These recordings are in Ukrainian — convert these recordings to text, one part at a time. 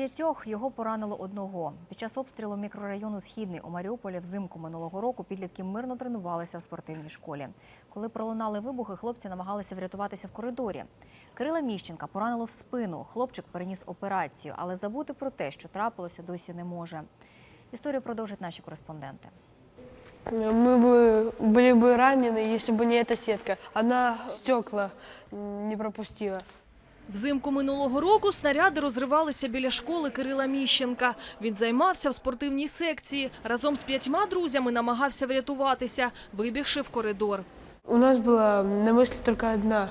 п'ятьох його поранило одного. Під час обстрілу мікрорайону Східний у Маріуполі взимку минулого року підлітки мирно тренувалися в спортивній школі. Коли пролунали вибухи, хлопці намагалися врятуватися в коридорі. Кирила Міщенка поранило в спину. Хлопчик переніс операцію, але забути про те, що трапилося, досі не може. Історію продовжать наші кореспонденти. Мы бы были бы ранены, если бы не эта сетка. Она стекла м, не пропустила. Взимку минулого року снаряди розривалися біля школи Кирила Міщенка. Він займався в спортивній секції. Разом з п'ятьма друзями намагався врятуватися, вибігши в коридор. У нас была на мысли только одна,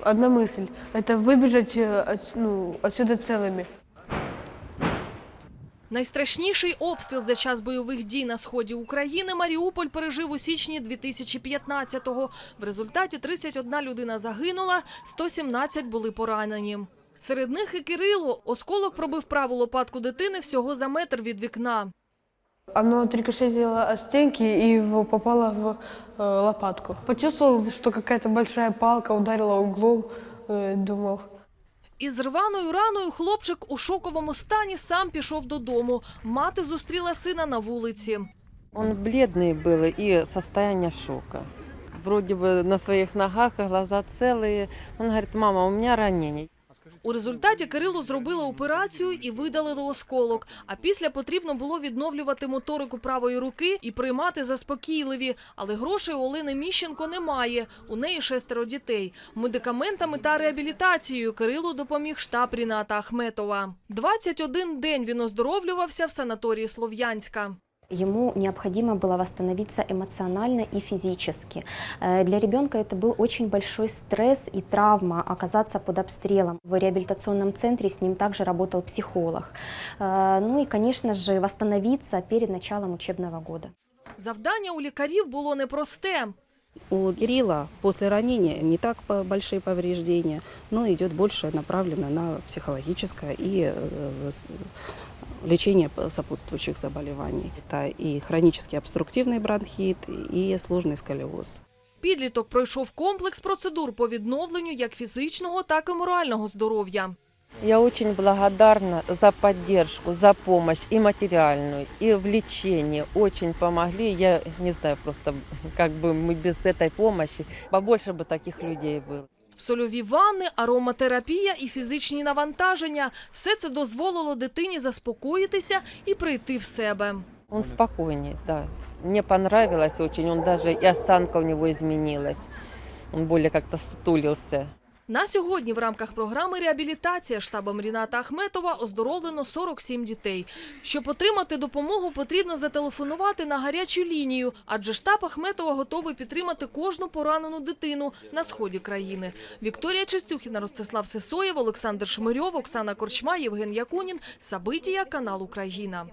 одна мысль. Это выбежать э, от- ну, отсюда целыми. Найстрашніший обстріл за час бойових дій на сході України Маріуполь пережив у січні 2015-го. В результаті 31 людина загинула, 117 були поранені. Серед них і Кирило. Осколок пробив праву лопатку дитини всього за метр від вікна. Оно отрикошетило от стенки и попало в э, лопатку. Почувствовал, что какая-то большая палка ударила углом. э, думал, Із рваною раною хлопчик у шоковому стані сам пішов додому. Мати зустріла сина на вулиці. Он бледный был и состояние шока. Вроде бы на своих ногах, а глаза целые. Он говорит, мама, у меня ранение. У результаті Кирилу зробили операцію і видалили осколок. А після потрібно було відновлювати моторику правої руки і приймати заспокійливі. Але грошей у Олени Міщенко немає. У неї шестеро дітей. Медикаментами та реабілітацією Кирилу допоміг штаб Ріната Ахметова. 21 день він оздоровлювався в санаторії Слов'янська. Ему необходимо было восстановиться эмоционально и физически. Э, Для ребенка это был очень большой стресс и травма оказаться под обстрелом. В реабилитационном центре с ним также работал психолог. Э, Ну и, конечно же, восстановиться перед началом учебного года. Завдання у лікарів було непросте. У Кирилла после ранения не так большие повреждения, но идет больше направлено на психологическое и э, лечение п- сопутствующих заболеваний. Это и хронический обструктивный бронхит, и сложный сколиоз. Підліток пройшов комплекс процедур по відновленню як фізичного, так і морального здоров'я. Я очень благодарна за поддержку, за помощь и материальную, и в лечении. Очень помогли. Я не знаю просто, как бы мы без этой помощи. Побольше бы таких людей было. Сольові ванни, ароматерапія і фізичні навантаження – все це дозволило дитині заспокоїтися і прийти в себе. Он спокойнее, да. Мне понравилось очень. Он даже у него изменилась. Он более как-то стулился. На сьогодні в рамках програми реабілітація штабом Ріната Ахметова оздоровлено 47 дітей. Щоб отримати допомогу, потрібно зателефонувати на гарячу лінію, адже штаб Ахметова готовий підтримати кожну поранену дитину на сході країни. Вікторія Чистюхіна, Ростислав Сисоєв, Олександр Шмирьов, Оксана Корчма, Євген Якунін. Сабитія, канал Україна.